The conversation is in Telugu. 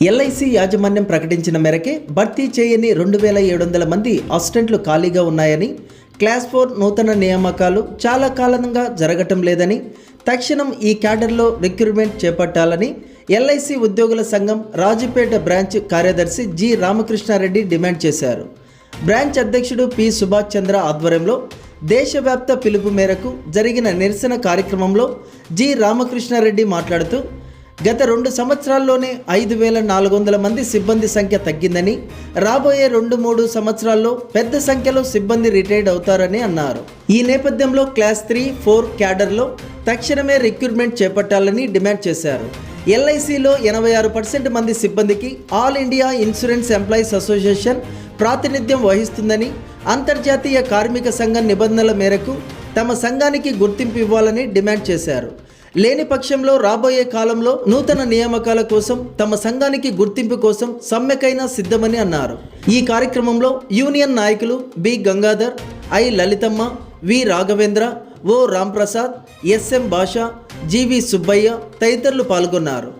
ఎల్ఐసి యాజమాన్యం ప్రకటించిన మేరకే భర్తీ చేయని రెండు వేల ఏడు వందల మంది అసిస్టెంట్లు ఖాళీగా ఉన్నాయని క్లాస్ ఫోర్ నూతన నియామకాలు చాలా కాలంగా జరగటం లేదని తక్షణం ఈ క్యాడర్లో రిక్రూట్మెంట్ చేపట్టాలని ఎల్ఐసి ఉద్యోగుల సంఘం రాజుపేట బ్రాంచ్ కార్యదర్శి జి రామకృష్ణారెడ్డి డిమాండ్ చేశారు. బ్రాంచ్ అధ్యక్షుడు పి సుభాష్ చంద్ర ఆధ్వర్యంలో దేశవ్యాప్త పిలుపు మేరకు జరిగిన నిరసన కార్యక్రమంలో జి రామకృష్ణారెడ్డి మాట్లాడుతూ గత రెండు సంవత్సరాల్లోనే ఐదు వేల నాలుగు వందల మంది సిబ్బంది సంఖ్య తగ్గిందని రాబోయే రెండు మూడు సంవత్సరాల్లో పెద్ద సంఖ్యలో సిబ్బంది రిటైర్డ్ అవుతారని అన్నారు. ఈ నేపథ్యంలో క్లాస్ త్రీ ఫోర్ క్యాడర్లో తక్షణమే రిక్రూట్మెంట్ చేపట్టాలని డిమాండ్ చేశారు. ఎల్ఐసిలో ఎనభై ఆరు పర్సెంట్ మంది సిబ్బందికి All India Insurance Employees Association ప్రాతినిధ్యం వహిస్తుందని అంతర్జాతీయ కార్మిక సంఘం నిబంధనల మేరకు తమ సంఘానికి గుర్తింపు ఇవ్వాలని డిమాండ్ చేశారు. లేని పక్షంలో రాబోయే కాలంలో నూతన నియామకాల కోసం తమ సంఘానికి గుర్తింపు కోసం సమ్మెకైనా సిద్ధమని అన్నారు. ఈ కార్యక్రమంలో యూనియన్ నాయకులు B. Gangadhar I. Lalitamma V. Raghavendra O. Ramprasad SM Basha GV Subbaiah తదితరులు పాల్గొన్నారు.